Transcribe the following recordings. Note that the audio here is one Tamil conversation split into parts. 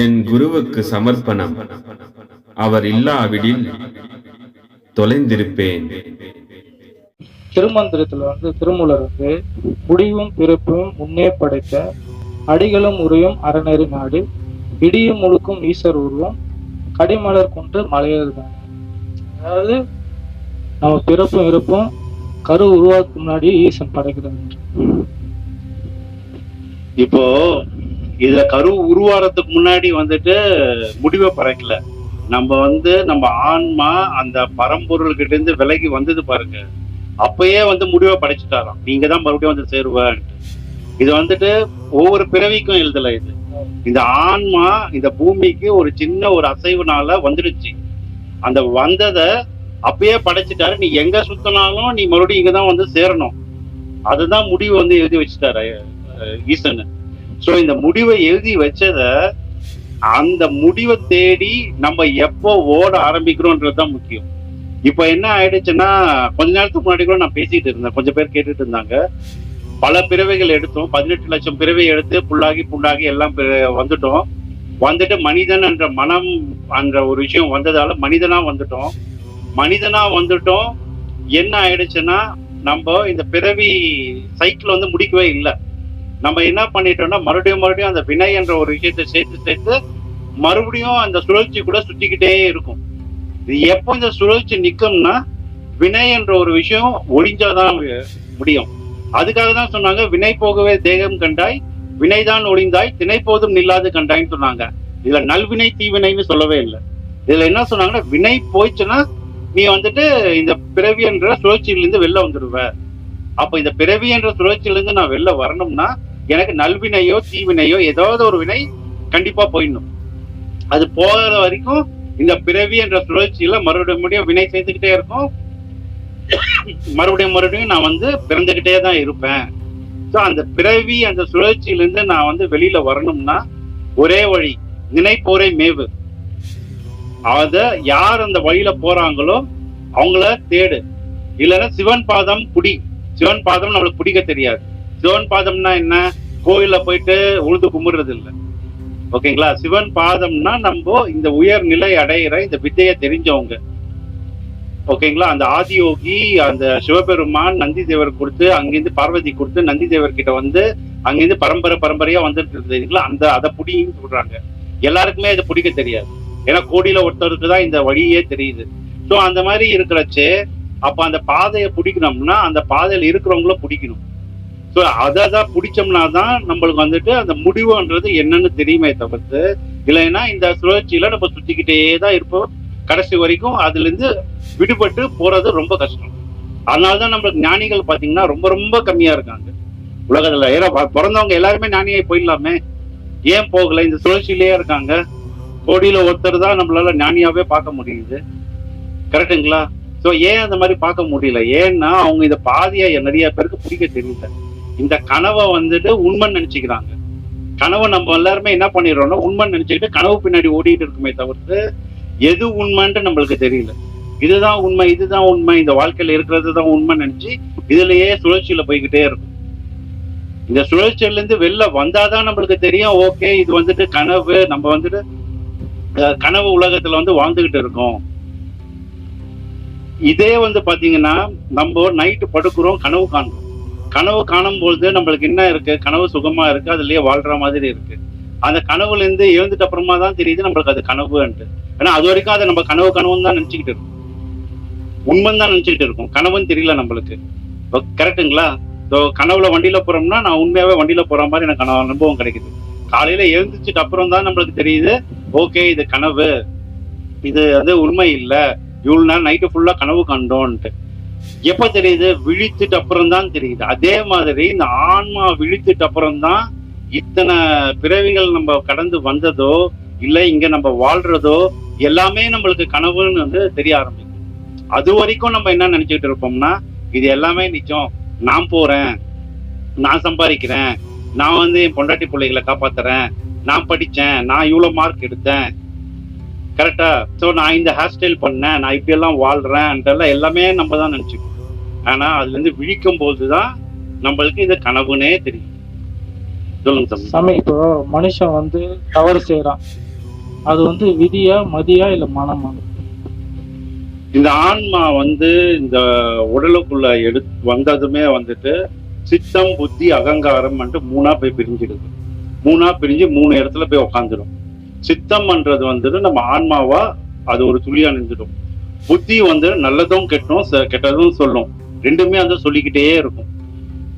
என் குருவுக்கு சமர்ப்பணம். அவர் இல்லாவிடில் தொலைந்திருப்பேன். திருமந்திரத்துல வந்து திருமூலர் வந்து முடிவும் பிறப்பும் முன்னே படைத்த அடிகளும் உரையும் அறநெறி நாடு இடியும் முழுக்கும் ஈசர் உருவம் கடிமலர் கொண்டு மலையேறுதான் அதாவது நம்ம பிறப்பும் இறப்பும் கரு உருவாக்கு முன்னாடி ஈசன் படைக்கிறாங்க இப்போ இதுல கரு உருவாறதுக்கு முன்னாடி வந்துட்டு முடிவை பறக்கல. நம்ம வந்து நம்ம ஆன்மா அந்த பரம்பொருள் கிட்ட இருந்து விலகி வந்தது பாருங்க. அப்பயே வந்து முடிவை படைச்சிட்டாராம். நீங்க தான் மறுபடியும் வந்து சேருவன்ட்டு. இது வந்துட்டு ஒவ்வொரு பிறவிக்கும் எழுதல இது. இந்த ஆன்மா இந்த பூமிக்கு ஒரு சின்ன ஒரு அசைவுனால வந்துடுச்சு. அந்த வந்ததை அப்பயே படைச்சிட்டாரு. நீ எங்க சுத்தினாலும் நீ மறுபடியும் இங்கதான் வந்து சேரணும். அதுதான் முடிவு வந்து எழுதி வச்சுட்டாரு ஈசன். சோ இந்த முடிவை எழுதி வச்சத அந்த முடிவை தேடி நம்ம எப்போ ஓட ஆரம்பிக்கிறோன்றது தான் முக்கியம். இப்போ என்ன ஆயிடுச்சுன்னா கொஞ்ச நேரத்துக்கு முன்னாடி கூட நான் பேசிட்டு இருந்தேன். கொஞ்சம் பேர் கேட்டுட்டு இருந்தாங்க. பல பிறவைகள் எடுத்தோம். பதினெட்டு லட்சம் பிறவை எடுத்து புல்லாகி புண்டாகி எல்லாம் பிற- வந்துட்டோம். வந்துட்டு மனிதன் என்ற மனம் என்ற ஒரு விஷயம் வந்ததால மனிதனா வந்துட்டோம். மனிதனா வந்துட்டோம். என்ன ஆயிடுச்சுன்னா நம்ம இந்த பிறவி சைக்கிள் வந்து முடிக்கவே இல்லை. நம்ம என்ன பண்ணிட்டோம்னா மறுபடியும் மறுபடியும் அந்த வினை என்ற ஒரு விஷயத்தை சேர்த்து சேர்த்து மறுபடியும் அந்த சுழற்சி கூட சுத்திக்கிட்டே இருக்கும். இது எப்போ இந்த சுழற்சி நிக்கும்னா வினை என்ற ஒரு விஷயம் ஒழிஞ்சாதான் முடியும். அதுக்காக தான் சொன்னாங்க வினை போகவே தேகம் கண்டாய் வினைதான் ஒளிந்தாய் திணை போதும் நில்லாது கண்டாய்ன்னு சொன்னாங்க. இதுல நல்வினை தீவினைன்னு சொல்லவே இல்லை. இதுல என்ன சொன்னாங்கன்னா வினை போயிடுச்சுன்னா நீ வந்துட்டு இந்த பிறவி என்ற சுழற்சியிலிருந்து வெளில வந்துடுவ அப்ப இந்த பிறவி என்ற சுழற்சியிலிருந்து நான் வெளில வரணும்னா எனக்கு நல்வினையோ தீவினையோ ஏதாவது ஒரு வினை கண்டிப்பா போயிடணும். அது போகிற வரைக்கும் இந்த பிறவி என்ற சுழற்சியில மறுபடியும் மறுபடியும் வினை செய்துக்கிட்டே இருக்கும். மறுபடியும் மறுபடியும் நான் வந்து பிறந்துகிட்டே தான் இருப்பேன். ஸோ அந்த பிறவி அந்த சுழற்சியிலிருந்து நான் வந்து வெளியில வரணும்னா ஒரே வழி நினைப்போரே மேவு. அத யார் அந்த வழியில போறாங்களோ அவங்கள தேடு. இல்லைன்னா சிவன் பாதம் குடி. சிவன் பாதம் நம்மளுக்கு பிடிக்க தெரியாது. சிவன் பாதம்னா என்ன? கோயில போயிட்டு உழுது கும்பிடுறது இல்லை ஓகேங்களா? சிவன் பாதம்னா நம்ம இந்த உயர்நிலை அடையிற இந்த வித்தையை தெரிஞ்சவங்க. ஓகேங்களா? அந்த ஆதியோகி அந்த சிவபெருமான் நந்தி தேவர் கொடுத்து அங்கிருந்து பார்வதி கொடுத்து நந்தி தேவர் கிட்ட வந்து அங்கிருந்து பரம்பரை பரம்பரையா வந்துட்டு இருந்ததுங்களா அந்த அதை புடின்னு சொல்றாங்க. எல்லாருக்குமே அதை பிடிக்க தெரியாது. ஏன்னா கோடியில ஒருத்தருக்கு தான் இந்த வழியே தெரியுது. ஸோ அந்த மாதிரி இருக்கிறச்சே அப்ப அந்த பாதையை பிடிக்கணும்னா அந்த பாதையில இருக்கிறவங்கள பிடிக்கணும். ஸோ அதை தான் பிடிச்சோம்னா தான் நம்மளுக்கு வந்துட்டு அந்த முடிவுன்றது என்னன்னு தெரியுமே தவிர்த்து இல்லைன்னா இந்த சுழற்சியில நம்ம சுத்திக்கிட்டே தான் இருப்போம். கடைசி வரைக்கும் அதுல இருந்து விடுபட்டு போறது ரொம்ப கஷ்டம். அதனால தான் நம்மளுக்கு ஞானிகள் பாத்தீங்கன்னா ரொம்ப ரொம்ப கம்மியா இருக்காங்க. உலகத்துல ஏன்னா பிறந்தவங்க எல்லாருமே ஞானியை போயிடலாமே. ஏன் போகல? இந்த சுழற்சியிலேயே இருக்காங்க. கோடியில ஒருத்தர் தான் நம்மளால ஞானியாவே பார்க்க முடியுது. கரெக்டுங்களா ஸோ ஏன் அந்த மாதிரி பார்க்க முடியல? ஏன்னா அவங்க இந்த பாதியை நிறைய பேருக்கு பிடிக்க தெரியல. இந்த கனவை வந்துட்டு உண்மைன்னு நினைச்சுக்கிறாங்க. கனவை நம்ம எல்லாருமே என்ன பண்ணிடுறோம்னா உண்மைன்னு நினைச்சுக்கிட்டு கனவு பின்னாடி ஓடிட்டு இருக்குமே தவிர்த்து எது உண்மைன்ட்டு நம்மளுக்கு தெரியல. இதுதான் உண்மை இதுதான் உண்மை இந்த வாழ்க்கையில இருக்கிறது தான் உண்மை நினைச்சு இதுலயே சுழற்சியில போய்கிட்டே இருக்கும். இந்த சுழற்சியில இருந்து வெளில வந்தாதான் நம்மளுக்கு தெரியும் ஓகே இது வந்துட்டு கனவு நம்ம வந்துட்டு கனவு உலகத்துல வந்து வாழ்ந்துகிட்டு இருக்கோம். இதே வந்து பாத்தீங்கன்னா நம்ம நைட்டு படுக்கிறோம் கனவு காண்றோம். கனவு காணும் பொழுது நம்மளுக்கு என்ன இருக்கு? கனவு சுகமா இருக்கு? அதுலயே வாழ்ற மாதிரி இருக்கு. அந்த கனவுல இருந்து எழுந்துட்ட அப்புறமா தான் தெரியுது நம்மளுக்கு அது கனவுன்ட்டு. ஏன்னா அது வரைக்கும் அதை நம்ம கனவு கனவுன்னு தான் நினைச்சுக்கிட்டு இருக்கோம். உண்மைன்னு தான் நினைச்சுக்கிட்டு இருக்கோம். கனவுன்னு தெரியல நம்மளுக்கு. கரெக்டுங்களா ஸோ கனவுல வண்டியில போறோம்னா நான் உண்மையாவே வண்டியில போற மாதிரி எனக்கு கனவு அனுபவம் கிடைக்குது. காலையில எழுந்துச்சுட்டு அப்புறம் தான் நம்மளுக்கு தெரியுது ஓகே இது கனவு. இது வந்து உண்மை இல்லை. இவ்வளவு நேரம் நைட்டு ஃபுல்லா கனவு கண்டோன்ட்டு. எப்ப தெரியுது? விழித்துட்டு அப்புறம் தான் தெரியுது. அதே மாதிரி இந்த ஆன்மா விழித்துட்டு அப்புறம் தான் இத்தனை பிறவிகள் நம்ம கடந்து வந்ததோ இல்ல இங்க நம்ம வாழ்றதோ எல்லாமே நம்மளுக்கு கனவுன்னு வந்து தெரிய ஆரம்பிக்கும். அது வரைக்கும் நம்ம என்ன நினைச்சுக்கிட்டு இருப்போம்னா இது எல்லாமே நிச்சயம். நான் போறேன். நான் சம்பாதிக்கிறேன். நான் வந்து என் பொண்டாட்டி பிள்ளைகளை காப்பாத்துறேன். நான் படிச்சேன். நான் இவ்வளவு மார்க் எடுத்தேன். கரெக்டா ஸோ நான் இந்த ஹேர் ஸ்டைல் பண்ணேன் நான் இப்படி எல்லாம் வாழ்றேன்ட்டெல்லாம் எல்லாமே நம்ம தான் நினைச்சுக்கோம் ஆனா அதுல இருந்து விழிக்கும் போது தான் நம்மளுக்கு இது கனவுனே தெரியும். சொல்லுங்க சாமி இப்போ மனுஷன் வந்து தவறு செய்யறான் அது வந்து விதியா மதியா இல்ல மனமா? இந்த ஆன்மா வந்து இந்த உடலுக்குள்ள எடு வந்ததுமே வந்துட்டு சித்தம் புத்தி அகங்காரம் மூணா போய் பிரிஞ்சிடுது. மூணா பிரிஞ்சு மூணு இடத்துல போய் உக்காந்துடும் சித்தம்ன்றது வந்துட்டு நம்ம ஆன்மாவா அது ஒரு துளியா நின்றுடும். புத்தி வந்து நல்லதும் கெட்டும் ச- கெட்டதும் சொல்லும். ரெண்டுமே வந்து சொல்லிக்கிட்டே இருக்கும்.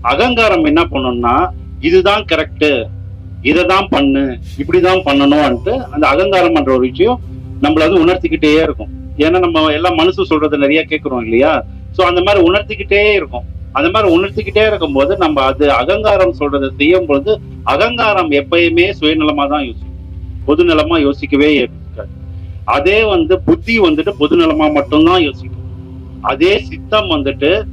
அகங்காரம் என்ன பண்ணும்னா இதுதான் கரெக்டு இதை தான் பண்ணு இப்படிதான் பண்ணணும்ன்ட்டு அந்த அகங்காரம் பண்ற ஒரு விஷயம் நம்மள வந்து உணர்த்திக்கிட்டே இருக்கும். ஏன்னா நம்ம எல்லாம் மனசு சொல்றது நிறைய கேட்கிறோம் இல்லையா? சோ அந்த மாதிரி உணர்த்திக்கிட்டே இருக்கும். அந்த மாதிரி உணர்த்திக்கிட்டே இருக்கும்போது நம்ம அது அகங்காரம் சொல்றதை செய்யும் பொழுது அகங்காரம் எப்பயுமே சுயநலமா தான் யோசிக்கும். பொதுநலமா யோசிக்கவே இருக்காது. அதே வந்து புத்தி வந்துட்டு பொதுநலமா மட்டும்தான் யோசிக்கும். அதே சித்தம் வந்துட்டு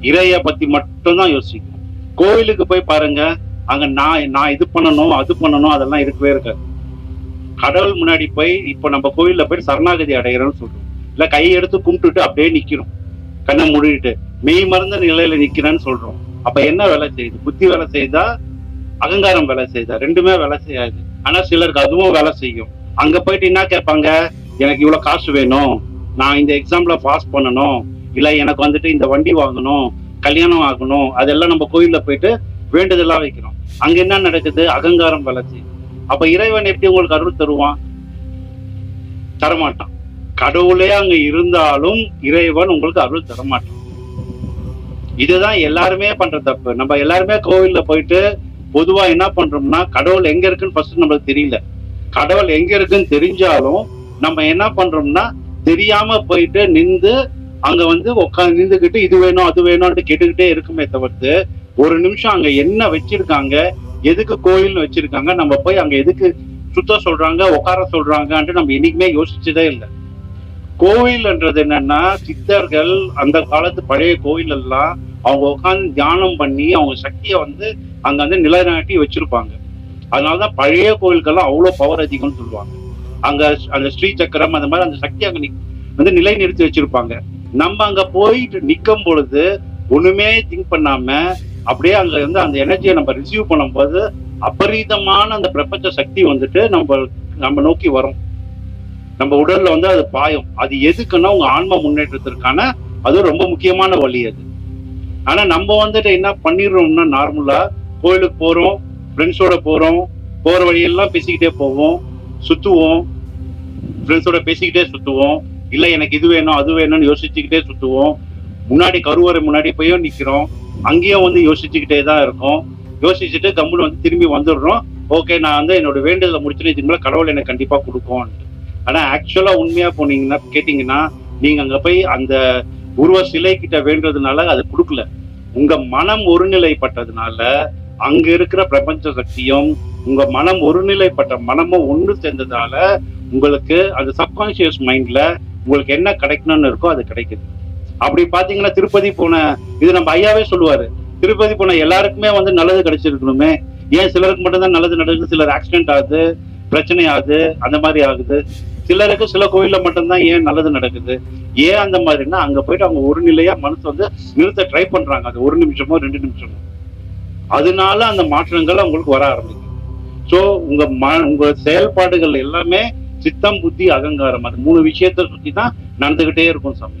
இறைய பத்தி மட்டும்தான் யோசிக்கும். கோவிலுக்கு போய் பாருங்க. அங்க நான் நான் இது பண்ணணும் அது பண்ணணும் அதெல்லாம் இருக்கவே இருக்காது. கடவுள் முன்னாடி போய் இப்போ நம்ம கோயில்ல போய் சரணாகதி அடைகிறோம்னு சொல்றோம். இல்ல கையை எடுத்து கும்பிட்டுட்டு அப்படியே நிக்கிறோம். கண்ணை மூடிட்டு மெய் மறந்த நிலையில நிக்கிறேன்னு சொல்றோம். அப்ப என்ன வேலை செய்யுது? புத்தி வேலை செய்தா அகங்காரம் வேலை செய்தா? ரெண்டுமே வேலை செய்யாது. ஆனா சிலருக்கு அதுவும் வேலை செய்யும். அங்க போயிட்டு என்ன கேட்பாங்க? எனக்கு இவ்வளவு காசு வேணும். நான் இந்த எக்ஸாம்ல பாஸ் பண்ணணும். இல்ல எனக்கு வந்துட்டு இந்த வண்டி வாங்கணும். கல்யாணம் ஆகணும். அதெல்லாம் நம்ம கோயில்ல போயிட்டு வேண்டுதலா வைக்கிறோம் அங்க என்ன நடக்குது? அகங்காரம் வளர்ச்சி. அப்ப இறைவன் எப்படி உங்களுக்கு அருள் தருவான்? தரமாட்டான். கடவுளே அங்க இருந்தாலும் இறைவன் உங்களுக்கு அருள் தரமாட்டான். இதுதான் எல்லாருமே பண்ற தப்பு. நம்ம எல்லாருமே கோவில்ல போயிட்டு பொதுவா என்ன பண்றோம்னா கடவுள் எங்க இருக்குன்னு ஃபர்ஸ்ட் நம்மளுக்கு தெரியல. கடவுள் எங்க இருக்குன்னு தெரிஞ்சாலும் நம்ம என்ன பண்றோம்னா தெரியாம போயிட்டு நின்று அங்க வந்து உட்காந்து நின்றுகிட்டு இது வேணும் அது வேணும்னு கேட்டுக்கிட்டே இருக்குமே தவிர்த்து ஒரு நிமிஷம் அங்க என்ன வச்சிருக்காங்க எதுக்கு கோயில்னு வச்சிருக்காங்க நம்ம போய் அங்க எதுக்கு சுத்த சொல்றாங்க உட்கார சொல்றாங்கன்ட்டு நம்ம என்னைக்குமே யோசிச்சதே இல்லை. கோவில்ன்றது என்னன்னா சித்தர்கள் அந்த காலத்து பழைய கோயில் எல்லாம் அவங்க உட்காந்து தியானம் பண்ணி அவங்க சக்தியை வந்து அங்க வந்து நிலைநாட்டி வச்சிருப்பாங்க. அதனாலதான் பழைய கோயில்கள்லாம் அவ்வளவு பவர் அதிகம்னு சொல்லுவாங்க. அங்க அந்த ஸ்ரீ சக்கரம் அந்த மாதிரி அந்த சக்தி அங்க வந்து நிலை நிறுத்தி வச்சிருப்பாங்க. நம்ம அங்க போயிட்டு நிக்கும் பொழுது ஒண்ணுமே திங்க் பண்ணாம அப்படியே அங்க வந்து அந்த எனர்ஜியை நம்ம ரிசீவ் பண்ணும்போது அபரீதமான அந்த பிரபஞ்ச சக்தி வந்துட்டு நம்ம நம்ம நோக்கி வரும். நம்ம உடல்ல வந்து அது பாயும். அது எதுக்குன்னா உங்க ஆன்ம முன்னேற்றத்திற்கான அது ரொம்ப முக்கியமான வழி அது. ஆனா நம்ம வந்துட்டு என்ன பண்ணிடுறோம்னா நார்மலா கோயிலுக்கு போறோம் ஃப்ரெண்ட்ஸோட போறோம் போற வழியெல்லாம் பேசிக்கிட்டே போவோம் சுத்துவோம் ஃப்ரெண்ட்ஸோட பேசிக்கிட்டே சுத்துவோம். இல்ல எனக்கு இது வேணும் அது வேணும்னு யோசிச்சுக்கிட்டே சுத்துவோம். முன்னாடி கருவறை முன்னாடி போய் நிக்கிறோம். அங்கேயும் வந்து யோசிச்சுக்கிட்டே தான் இருக்கும். யோசிச்சுட்டு கம்முன்னு வந்து திரும்பி வந்துடுறோம். ஓகே நான் வந்து என்னோட வேண்டுதலை முடிச்சுன்னு இதுக்கு மேல கடவுள் எனக்கு கண்டிப்பா கொடுக்கும் ஆனா ஆக்சுவலா உண்மையா போனீங்கன்னா கேட்டீங்கன்னா நீங்க அங்க போய் அந்த உருவ சிலை கிட்ட வேண்டதுனால அது கொடுக்கல. உங்க மனம் ஒருநிலைப்பட்டதுனால அங்க இருக்கிற பிரபஞ்ச சக்தியும் உங்க மனம் ஒருநிலைப்பட்ட மனமும் ஒன்று சேர்ந்ததால உங்களுக்கு அந்த சப்கான்சியஸ் மைண்ட்ல உங்களுக்கு என்ன கிடைக்கணும்னு இருக்கோ அது கிடைக்குது. அப்படி பாத்தீங்கன்னா திருப்பதி போன இது நம்ம ஐயாவே சொல்லுவாரு. திருப்பதி போன எல்லாருக்குமே வந்து நல்லது கிடைச்சிருக்கணுமே. ஏன் சிலருக்கு மட்டும்தான் நல்லது நடக்குது சிலர் ஆக்சிடென்ட் ஆகுது பிரச்சனை ஆகுது அந்த மாதிரி ஆகுது. சிலருக்கு சில கோயில்ல மட்டும்தான் ஏன் நல்லது நடக்குது? ஏன் அந்த மாதிரின்னா அங்க போயிட்டு அவங்க ஒரு நிலையா மனசு வந்து நிறுத்த ட்ரை பண்றாங்க. அது ஒரு நிமிஷமோ ரெண்டு நிமிஷமோ. அதனால அந்த மாற்றங்கள் அவங்களுக்கு வர ஆரம்பிக்கும் சோ உங்க ம உங்க செயல்பாடுகள் எல்லாமே சித்தம் புத்தி அகங்காரம். அது மூணு விஷயத்தை சுத்தி தான் நடந்துகிட்டே இருக்கும் சாமி.